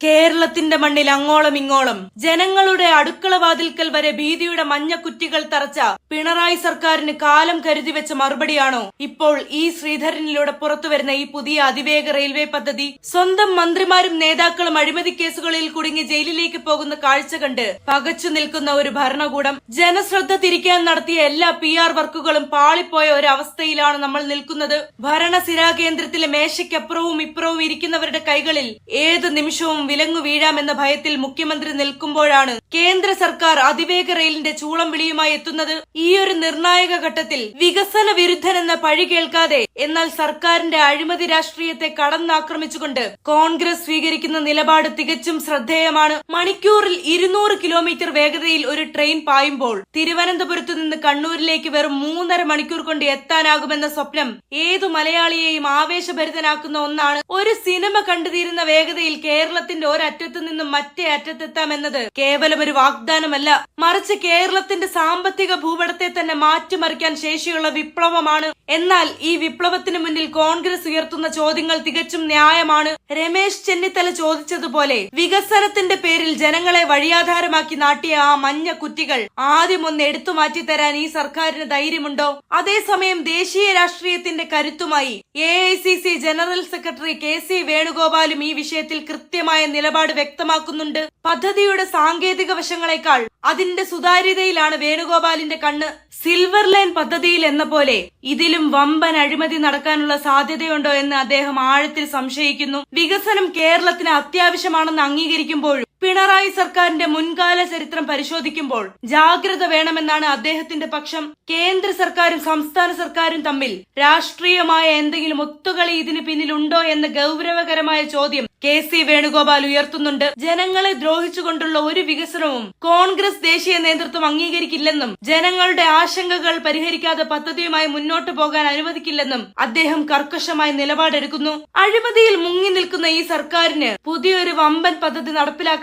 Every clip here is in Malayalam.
കേരളത്തിന്റെ മണ്ണിൽ അങ്ങോളം ഇങ്ങോളം ജനങ്ങളുടെ അടുക്കള വാതിൽക്കൽ വരെ ഭീതിയുടെ മഞ്ഞക്കുറ്റികൾ തറച്ച പിണറായി സർക്കാരിന് കാലം കരുതി വെച്ച മറുപടിയാണോ ഇപ്പോൾ ഈ ശ്രീധരനിലൂടെ പുറത്തുവരുന്ന ഈ പുതിയ അതിവേഗ റെയിൽവേ പദ്ധതി? സ്വന്തം മന്ത്രിമാരും നേതാക്കളും അഴിമതി കേസുകളിൽ കുടുങ്ങി ജയിലിലേക്ക് പോകുന്ന കാഴ്ച കണ്ട് പകച്ചു നിൽക്കുന്ന ഒരു ഭരണകൂടം. ജനശ്രദ്ധ തിരിക്കാൻ നടത്തിയ എല്ലാ പി ആർ വർക്കുകളും പാളിപ്പോയ ഒരു അവസ്ഥയിലാണ് നമ്മൾ നിൽക്കുന്നത്. ഭരണസിരാ കേന്ദ്രത്തിലെ മേശയ്ക്കപ്പുറവും ഇപ്പുറവും ഇരിക്കുന്നവരുടെ കൈകളിൽ ഏത് നിമിഷവും വിലങ്ങു വീഴാമെന്ന ഭയത്തിൽ മുഖ്യമന്ത്രി നിൽക്കുമ്പോഴാണ് കേന്ദ്ര സർക്കാർ അതിവേഗ റെയിലിന്റെ ചൂളം വിളിയുമായി എത്തുന്നത്. ഈ ഒരു നിർണായക ഘട്ടത്തിൽ വികസന വിരുദ്ധനെന്ന പഴി കേൾക്കാതെ എന്നാൽ സർക്കാരിന്റെ അഴിമതി രാഷ്ട്രീയത്തെ കടന്നാക്രമിച്ചുകൊണ്ട് കോൺഗ്രസ് സ്വീകരിക്കുന്ന നിലപാട് തികച്ചും ശ്രദ്ധേയമാണ്. മണിക്കൂറിൽ ഇരുന്നൂറ് കിലോമീറ്റർ വേഗതയിൽ ഒരു ട്രെയിൻ പായുമ്പോൾ തിരുവനന്തപുരത്തു നിന്ന് കണ്ണൂരിലേക്ക് വെറും മൂന്നര മണിക്കൂർ കൊണ്ട് എത്താനാകുമെന്ന സ്വപ്നം ഏതു മലയാളിയെയും ആവേശഭരിതനാക്കുന്ന ഒന്നാണ്. ഒരു സിനിമ കണ്ടുതീരുന്ന വേഗതയിൽ കേരളത്തിന്റെ ഒരറ്റത്തു നിന്നും മറ്റേ അറ്റത്തെത്താമെന്നത് കേവലം ഒരു വാഗ്ദാനമല്ല. മറിച്ച് കേരളത്തിന്റെ സാമ്പത്തിക ഭൂപടത്തെ തന്നെ മാറ്റിമറിക്കാൻ ശേഷിയുള്ള വിപ്ലവമാണ്. എന്നാൽ ഈ വിപ്ലവത്തിന് മുന്നിൽ കോൺഗ്രസ് ഉയർത്തുന്ന ചോദ്യങ്ങൾ തികച്ചും ന്യായമാണ്. രമേശ് ചെന്നിത്തല ചോദിച്ചതുപോലെ വികസനത്തിന്റെ പേരിൽ ജനങ്ങളെ വഴിയാധാരമാക്കി നാട്ടിയ ആ മഞ്ഞ കുറ്റികൾ ആദ്യം ഒന്ന് എടുത്തു മാറ്റി തരാൻ ഈ സർക്കാരിന് ധൈര്യമുണ്ടോ? അതേസമയം ദേശീയ രാഷ്ട്രീയത്തിന്റെ കരുത്തുമായി A general secretary K C വേണുഗോപാലും ഈ വിഷയത്തിൽ കൃത്യമായ നിലപാട് വ്യക്തമാക്കുന്നുണ്ട്. പദ്ധതിയുടെ സാങ്കേതിക വശങ്ങളെക്കാൾ അതിന്റെ സുതാര്യതയിലാണ് വേണുഗോപാലിന്റെ കണ്ണ്. സിൽവർ ലൈൻ പദ്ധതിയിൽ എന്ന പോലെ ഇതിലും വമ്പൻ അഴിമതി നടക്കാനുള്ള സാധ്യതയുണ്ടോ എന്ന് അദ്ദേഹം ആഴത്തിൽ സംശയിക്കുന്നു. വികസനം കേരളത്തിന് അത്യാവശ്യമാണെന്ന് അംഗീകരിക്കുമ്പോഴും പിണറായി സർക്കാരിന്റെ മുൻകാല ചരിത്രം പരിശോധിക്കുമ്പോൾ ജാഗ്രത വേണമെന്നാണ് അദ്ദേഹത്തിന്റെ പക്ഷം. കേന്ദ്ര സർക്കാരും സംസ്ഥാന സർക്കാരും തമ്മിൽ രാഷ്ട്രീയമായ എന്തെങ്കിലും ഒത്തുകളി ഇതിന് പിന്നിലുണ്ടോ എന്ന ഗൗരവകരമായ ചോദ്യം കെ സി വേണുഗോപാൽ ഉയർത്തുന്നുണ്ട്. ജനങ്ങളെ ദ്രോഹിച്ചുകൊണ്ടുള്ള ഒരു വികസനവും കോൺഗ്രസ് ദേശീയ നേതൃത്വം അംഗീകരിക്കില്ലെന്നും ജനങ്ങളുടെ ആശങ്കകൾ പരിഹരിക്കാതെ പദ്ധതിയുമായി മുന്നോട്ടു പോകാൻ അനുവദിക്കില്ലെന്നും അദ്ദേഹം കർക്കശമായ നിലപാടെടുക്കുന്നു. അഴിമതിയിൽ മുങ്ങി നിൽക്കുന്ന ഈ സർക്കാരിന് പുതിയൊരു വമ്പൻ പദ്ധതി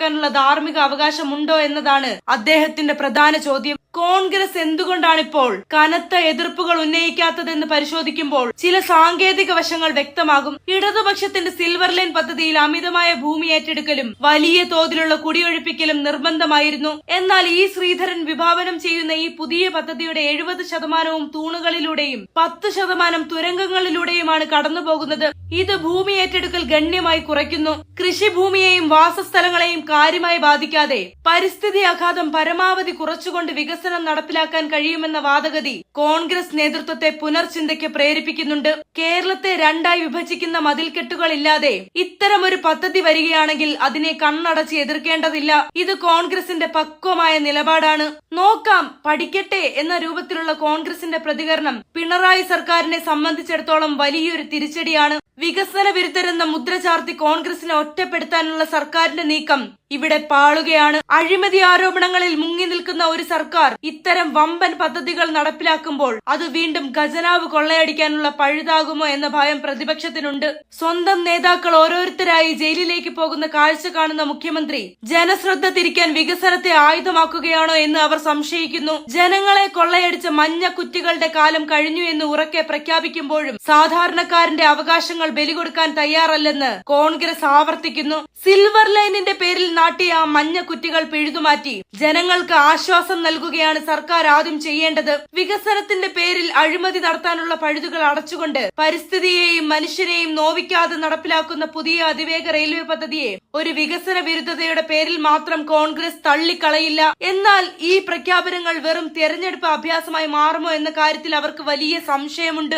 നടപ്പിലാക്കാനുള്ള ധാർമ്മിക അവകാശമുണ്ടോ എന്നതാണ് അദ്ദേഹത്തിന്റെ പ്രധാന ചോദ്യം. കോൺഗ്രസ് എന്തുകൊണ്ടാണിപ്പോൾ കനത്ത എതിർപ്പുകൾ ഉന്നയിക്കാത്തതെന്ന് പരിശോധിക്കുമ്പോൾ ചില സാങ്കേതിക വശങ്ങൾ വ്യക്തമാകും. ഇടതുപക്ഷത്തിന്റെ സിൽവർ ലൈൻ പദ്ധതിയിൽ അമിതമായ ഭൂമി ഏറ്റെടുക്കലും വലിയ തോതിലുള്ള കുടിയൊഴിപ്പിക്കലും നിർബന്ധമായിരുന്നു. എന്നാൽ ഈ ശ്രീധരൻ വിഭാവനം ചെയ്യുന്ന ഈ പുതിയ പദ്ധതിയുടെ എഴുപത് ശതമാനവും തൂണുകളിലൂടെയും പത്ത് ശതമാനം തുരങ്കങ്ങളിലൂടെയുമാണ് കടന്നുപോകുന്നത്. ഇത് ഭൂമി ഏറ്റെടുക്കൽ ഗണ്യമായി കുറയ്ക്കുന്നു. കൃഷിഭൂമിയെയും വാസസ്ഥലങ്ങളെയും കാര്യമായി ബാധിക്കാതെ പരിസ്ഥിതി ആഘാതം പരമാവധി കുറച്ചുകൊണ്ട് വികസനം നടപ്പിലാക്കാൻ കഴിയുമെന്ന വാദഗതി കോൺഗ്രസ് നേതൃത്വത്തെ പുനർചിന്തയ്ക്ക് പ്രേരിപ്പിക്കുന്നുണ്ട്. കേരളത്തെ രണ്ടായി വിഭജിക്കുന്ന മതിൽക്കെട്ടുകളില്ലാതെ ഇത്തരമൊരു പദ്ധതി വരികയാണെങ്കിൽ അതിനെ കണ്ണടച്ച് എതിർക്കേണ്ടതില്ല. ഇത് കോൺഗ്രസിന്റെ പക്വമായ നിലപാടാണ്. നോക്കാം പഠിക്കട്ടെ എന്ന രൂപത്തിലുള്ള കോൺഗ്രസിന്റെ പ്രതികരണം പിണറായി സർക്കാരിനെ സംബന്ധിച്ചിടത്തോളം വലിയൊരു തിരിച്ചടിയാണ്. വികസന വിരുദ്ധരെന്ന മുദ്ര ചാർത്തി കോൺഗ്രസിനെ ഒറ്റപ്പെടുത്താനുള്ള സർക്കാരിന്റെ നീക്കം ഇവിടെ പാളുകയാണ്. അഴിമതി ആരോപണങ്ങളിൽ മുങ്ങി നിൽക്കുന്ന ഒരു സർക്കാർ ഇത്തരം വമ്പൻ പദ്ധതികൾ നടപ്പിലാക്കുമ്പോൾ അത് വീണ്ടും ഖജനാവ് കൊള്ളയടിക്കാനുള്ള പഴുതാകുമോ എന്ന ഭയം പ്രതിപക്ഷത്തിനുണ്ട്. സ്വന്തം നേതാക്കൾ ഓരോരുത്തരായി ജയിലിലേക്ക് പോകുന്ന കാഴ്ച കാണുന്ന മുഖ്യമന്ത്രി ജനശ്രദ്ധ തിരിക്കാൻ വികസനത്തെ ആയുധമാക്കുകയാണോ എന്ന് അവർ സംശയിക്കുന്നു. ജനങ്ങളെ കൊള്ളയടിച്ച മഞ്ഞ കുറ്റികളുടെ കാലം കഴിഞ്ഞു എന്ന് ഉറക്കെ പ്രഖ്യാപിക്കുമ്പോഴും സാധാരണക്കാരന്റെ അവകാശങ്ങൾ ബലികൊടുക്കാൻ തയ്യാറല്ലെന്ന് കോൺഗ്രസ് ആവർത്തിക്കുന്നു. സിൽവർ ലൈനിന്റെ പേരിൽ നാട്ടിയ ആ മഞ്ഞ കുറ്റികൾ പിഴുതുമാറ്റി. ജനങ്ങൾക്ക് ആശ്വാസം നൽകുകയാണ് സർക്കാർ ആദ്യം ചെയ്യേണ്ടത്. വികസനത്തിന്റെ പേരിൽ അഴിമതി നടത്താനുള്ള പഴുതുകൾ അടച്ചുകൊണ്ട് പരിസ്ഥിതിയെയും മനുഷ്യരെയും നോവിക്കാതെ നടപ്പിലാക്കുന്ന പുതിയ അതിവേഗ റെയിൽവേ പദ്ധതിയെ ഒരു വികസന വിരുദ്ധതയുടെ പേരിൽ മാത്രം കോൺഗ്രസ് തള്ളിക്കളയില്ല. എന്നാൽ ഈ പ്രഖ്യാപനങ്ങൾ വെറും തെരഞ്ഞെടുപ്പ് അഭ്യാസമായി മാറുമോ എന്ന കാര്യത്തിൽ അവർക്ക് വലിയ സംശയമുണ്ട്.